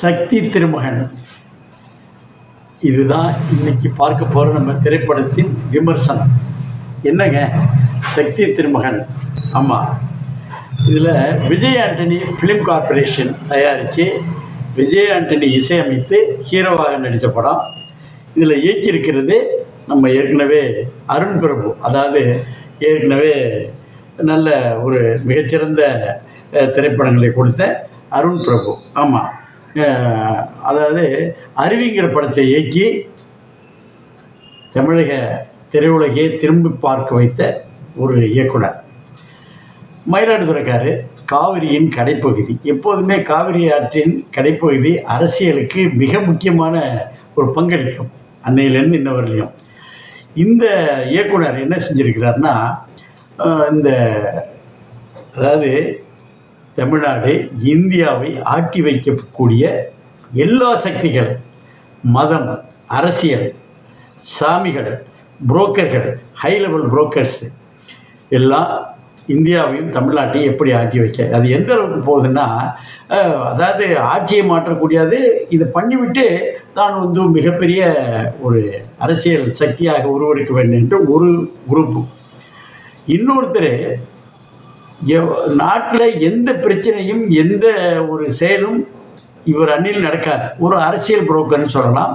சக்தி திருமகன். இதுதான் இன்னைக்கு பார்க்க போகிற நம்ம திரைப்படத்தின் விமர்சனம். என்னங்க? சக்தி திருமகன். ஆமாம் இதில் விஜய் ஆண்டனி ஃபிலிம் கார்ப்பரேஷன் தயாரித்து விஜய் ஆண்டனி இசையமைத்து ஹீரோவாக நடித்த படம். இதில் இயக்கியிருக்கிறது நம்ம ஏற்கனவே அருண் பிரபு. அதாவது ஏற்கனவே நல்ல ஒரு மிகச்சிறந்த திரைப்படங்களை கொடுத்த அருண் பிரபு. ஆமாம் அதாவது அருவிங்கிற படத்தை இயக்கி தமிழக திரையுலகையே திரும்பி பார்க்க வைத்த ஒரு இயக்குனர். மயிலாடுதுறைக்காரு காவிரியின் கடைப்பகுதி. எப்போதுமே காவிரி ஆற்றின் கடைப்பகுதி அரசியலுக்கு மிக முக்கியமான ஒரு பங்களிக்கும் அன்னையிலேருந்து இன்ன வரலையும் இந்த இயக்குனர் என்ன செஞ்சிருக்கிறார்னா இந்த அதாவது தமிழ்நாடு இந்தியாவை ஆட்டி வைக்கக்கூடிய எல்லா சக்திகள் மதம் அரசியல் சாமிகள் புரோக்கர்கள் ஹை லெவல் புரோக்கர்ஸு எல்லாம் இந்தியாவையும் தமிழ்நாட்டையும் எப்படி ஆட்டி வைக்க அது எந்த அளவுக்கு போகுதுன்னா அதாவது ஆட்சியை மாற்றக்கூடியது இதை பண்ணிவிட்டு தான் வந்து மிகப்பெரிய ஒரு அரசியல் சக்தியாக உருவெடுக்க வேண்டும் என்று ஒரு குரூப்பு இன்னொருத்தர் நாட்டில் எந்த பிரச்சனையும் எந்த ஒரு செயலும் இவர் அண்ணில் நடக்காது. ஒரு அரசியல் புரோக்கர்னு சொல்லலாம்.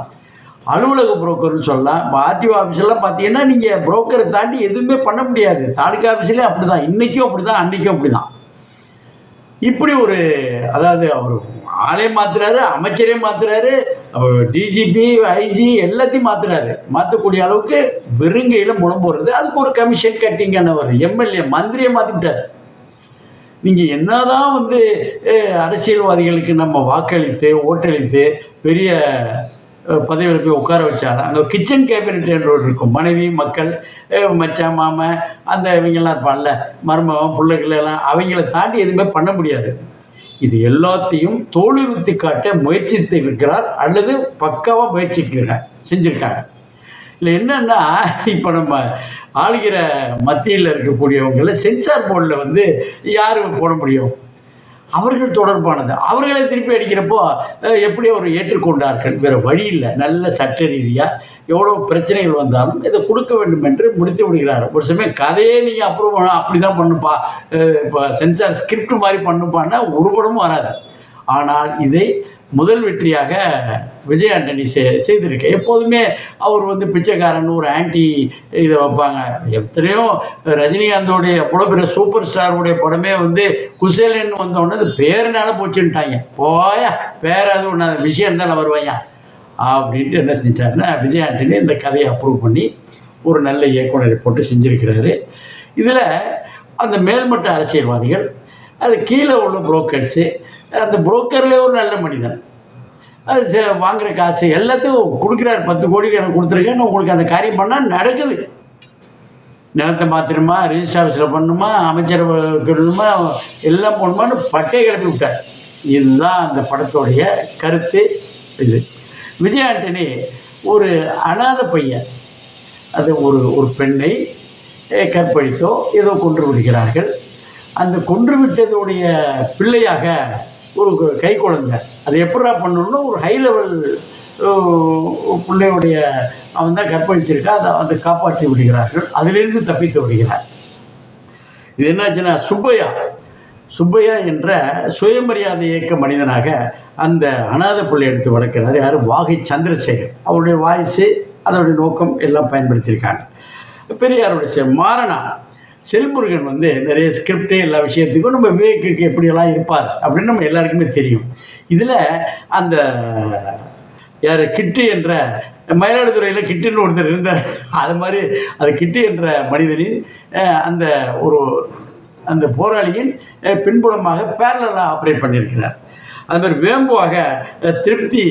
அலுவலக புரோக்கர்னு சொல்லலாம். இப்போ ஆர்டிஓ ஆஃபீஸ்லாம் பார்த்தீங்கன்னா நீங்கள் புரோக்கரை தாண்டி எதுவுமே பண்ண முடியாது. தாலுக்கா ஆஃபீஸ்லேயும் அப்படி தான் இன்றைக்கும் அப்படி தான் அன்றைக்கும் அப்படி தான் இப்படி ஒரு அதாவது அவர் ஆளே மாற்றுறாரு அமைச்சரே மாத்துறாரு டிஜிபி ஐஜி எல்லாத்தையும் மாற்றுறாரு மாற்றக்கூடிய அளவுக்கு வெறுங்கையில் முழம்போடுறது. அதுக்கு ஒரு கமிஷன் கட்டிங்கன்னு வருது எம்எல்ஏ மந்திரியை மாற்றிவிட்டார் நீங்கள் என்ன தான் வந்து அரசியல்வாதிகளுக்கு நம்ம வாக்களித்து ஓட்டளித்து பெரிய பதவியில் போய் உட்கார வச்சாலும் அங்கே கிச்சன் கேபினட் என்று ஒரு இருக்கும். மனைவி மக்கள் மச்சான் மாமன் அந்த இவங்கெல்லாம் இருப்பான்ல மருமகம் பிள்ளைகள் எல்லாம் அவங்கள தாண்டி எதுவுமே பண்ண முடியாது. இது எல்லாத்தையும் தோலுறுத்தி காட்ட முயற்சித்து இருக்கிறார் அல்லது பக்காவாக முயற்சிக்கிறார் செஞ்சுருக்காங்க. இதில் என்னன்னா இப்போ நம்ம ஆளுகிற மத்தியில் இருக்கக்கூடியவங்கள சென்சார் போர்டில் வந்து யார் போட முடியும்? அவர்கள் தொடர்பானது. அவர்களை திருப்பி அடிக்கிறப்போ எப்படி அவர் ஏற்றுக்கொண்டார்கள். வேறு வழி இல்லை. நல்ல சட்ட ரீதியாக எவ்வளோ பிரச்சனைகள் வந்தாலும் இதை கொடுக்க வேண்டும் என்று முடித்து விடுகிறார். ஒரு சமயம் கதையே நீங்கள் அப்ரூவ் பண்ண அப்படி தான் பண்ணுப்பா இப்போ சென்சார் ஸ்கிரிப்ட் மாதிரி பண்ணுப்பான்னா உருப்படமும் வராது. ஆனால் இதை முதல் வெற்றியாக விஜய் ஆண்டனி செ செய்திருக்கு. எப்போதுமே அவர் வந்து பிச்சைக்காரன் ஒரு ஆன்டி இதை வைப்பாங்க. எத்தனையோ ரஜினிகாந்தோடைய எவ்வளோ சூப்பர் ஸ்டாருடைய படமே வந்து குசேலன்னு வந்தோடனே அது பேருனால போச்சுன்ட்டாங்க. போயா பேர் அது ஒன்று விஷயம் தானே வருவாயா அப்படின்ட்டு என்ன செஞ்சிட்டாருன்னா விஜய் ஆண்டனி இந்த கதையை அப்ரூவ் பண்ணி ஒரு நல்ல இயக்குனரை போட்டு செஞ்சுருக்கிறாரு. இதில் அந்த மேல்மட்ட அரசியல்வாதிகள் அது கீழே உள்ள புரோக்கர்ஸு அந்த புரோக்கர்லேயே ஒரு நல்ல மனிதன். அது வாங்குகிற காசு எல்லாத்தையும் கொடுக்குறாரு. பத்து கோடிக்கு எனக்கு கொடுத்துருக்கேன் உங்களுக்கு அந்த காரியம் பண்ணால் நடக்குது. நிலத்தை மாற்றணுமா ரிஜிஸ்டர் ஆஃபீஸில் பண்ணணுமா அமைச்சர் இருக்கணுமா எல்லாம் போகணுமான்னு பட்டை கிளப்பி விட்டார். இதுதான் அந்த படத்தோடைய கருத்து. இது விஜய் ஆண்டனி ஒரு அனாதை பையன். அது ஒரு ஒரு பெண்ணை கற்பழித்தோ ஏதோ கொன்று விடுகிறார்கள். அந்த கொன்று விட்டதுடைய பிள்ளையாக ஒரு கை குழந்தை அது எப்படா பண்ணணும்னா ஒரு ஹை லெவல் பிள்ளையுடைய அவன் தான் கற்பழிச்சிருக்கா அதை அதை காப்பாற்றி விடுகிறார்கள். அதிலிருந்து தப்பித்து விடுகிறார். இது என்னாச்சுன்னா சுப்பையா. சுப்பையா என்ற சுயமரியாதை இயக்க மனிதனாக அந்த அனாத பிள்ளை எடுத்து வளர்க்கிறார். யார்? வாகை சந்திரசேகர். அவருடைய வாய்ஸு அதோடைய நோக்கம் எல்லாம் பயன்படுத்தியிருக்காங்க. பெரியாருடைய செ மாறனா செல்முருகன் வந்து நிறைய ஸ்கிரிப்டு எல்லா விஷயத்துக்கும் நம்ம விவேக்கு எப்படியெல்லாம் இருப்பார் அப்படின்னு நம்ம எல்லாருக்குமே தெரியும். இதில் அந்த யார் கிட்டு என்ற மயிலாடுதுறையில் கிட்டுன்னு ஒருத்தர் இருந்தார். அது மாதிரி அது கிட்டு என்ற மனிதனின் அந்த ஒரு அந்த போராளியின் பின்புலமாக பேரலாக ஆப்ரேட் பண்ணியிருக்கிறார். அதுமாதிரி வேம்புவாக திருப்தி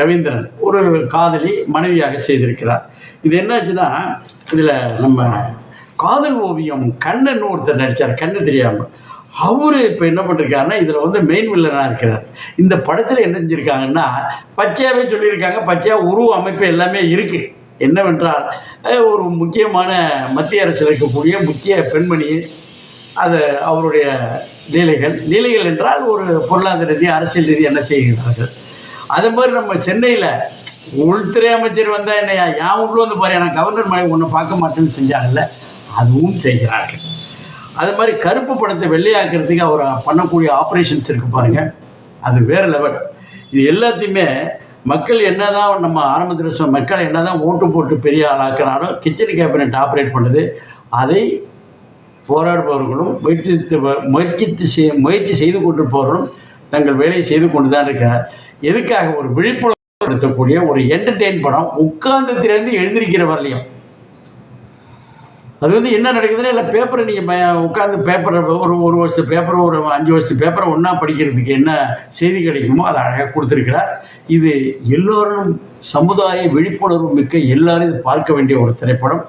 ரவீந்திரன் ஒரு காதலி மனைவியாக செய்திருக்கிறார். இது என்னாச்சுன்னா இதில் நம்ம காதல் ஓவியம் கண்ணன் ஒருத்தர் நடித்தார் கண்ணு தெரியாமல் அவர் இப்போ என்ன பண்ணிருக்காருன்னா இதில் வந்து மெயின் வில்லனாக இருக்கிறார். இந்த படத்தில் என்ன செஞ்சுருக்காங்கன்னா பச்சையாகவே சொல்லியிருக்காங்க பச்சையாக உருவ அமைப்பு எல்லாமே இருக்குது என்னவென்றால் ஒரு முக்கியமான மத்திய அரசில் இருக்கக்கூடிய முக்கிய பெண்மணி அது அவருடைய லீலைகள். லீலைகள் என்றால் ஒரு பொருளாதார ரீதி அரசியல் ரீதி என்ன செய்கிறார்கள்? அதே மாதிரி நம்ம சென்னையில் உள்துறை அமைச்சர் வந்தால் என்னையா? யான் வீட்டில் வந்து பாரு நான் கவர்னர் மலை ஒன்று பார்க்க மாட்டேன்னு செஞ்சாங்கல்ல. அதுவும் செய்கிறார்கள். அது மாதிரி கருப்பு படத்தை வெள்ளையாக்குறதுக்கு அவர் பண்ணக்கூடிய ஆப்ரேஷன்ஸ் இருக்கு பாருங்க. அது வேறு லெவல் இது எல்லாத்தையுமே மக்கள் என்னதான் நம்ம ஆரம்பத்தில் சொன்ன மக்கள் என்னதான் ஓட்டு போட்டு பெரிய ஆளாக்குனாலும் கிச்சன் கேபினட் ஆப்ரேட் பண்ணுது அதை போராடுபவர்களும் முயற்சித்து முயற்சித்து செய் முயற்சி செய்து கொண்டிருப்பவர்களும் தங்கள் வேலையை செய்து கொண்டு தான் இருக்கிறார். எதுக்காக? ஒரு விழிப்புணர்வு படுத்தக்கூடிய ஒரு என்டர்டெயின் படம் உட்கார்ந்ததுலேருந்து எழுந்திருக்கிற வரலையும் அது வந்து என்ன நடக்குதுன்னா இல்லை பேப்பரை நீங்கள் உட்காந்து பேப்பரை ஒரு ஒரு வருஷத்து பேப்பரை ஒரு அஞ்சு வருஷத்து பேப்பரை ஒன்றா படிக்கிறதுக்கு என்ன செய்தி கிடைக்குமோ அதை அழகாக கொடுத்துருக்கிறார். இது எல்லோரும் சமுதாய விழிப்புணர்வு மிக்க எல்லாரும் இது பார்க்க வேண்டிய ஒரு திரைப்படம்.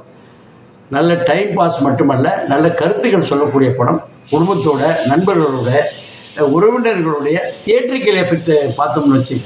நல்ல டைம் பாஸ் மட்டுமல்ல நல்ல கருத்துக்கள் சொல்லக்கூடிய படம். குடும்பத்தோட நண்பர்களோட உறவினர்களுடைய தியேட்டரிக்கல் எஃபெக்ட் பார்த்தோம்னு வச்சு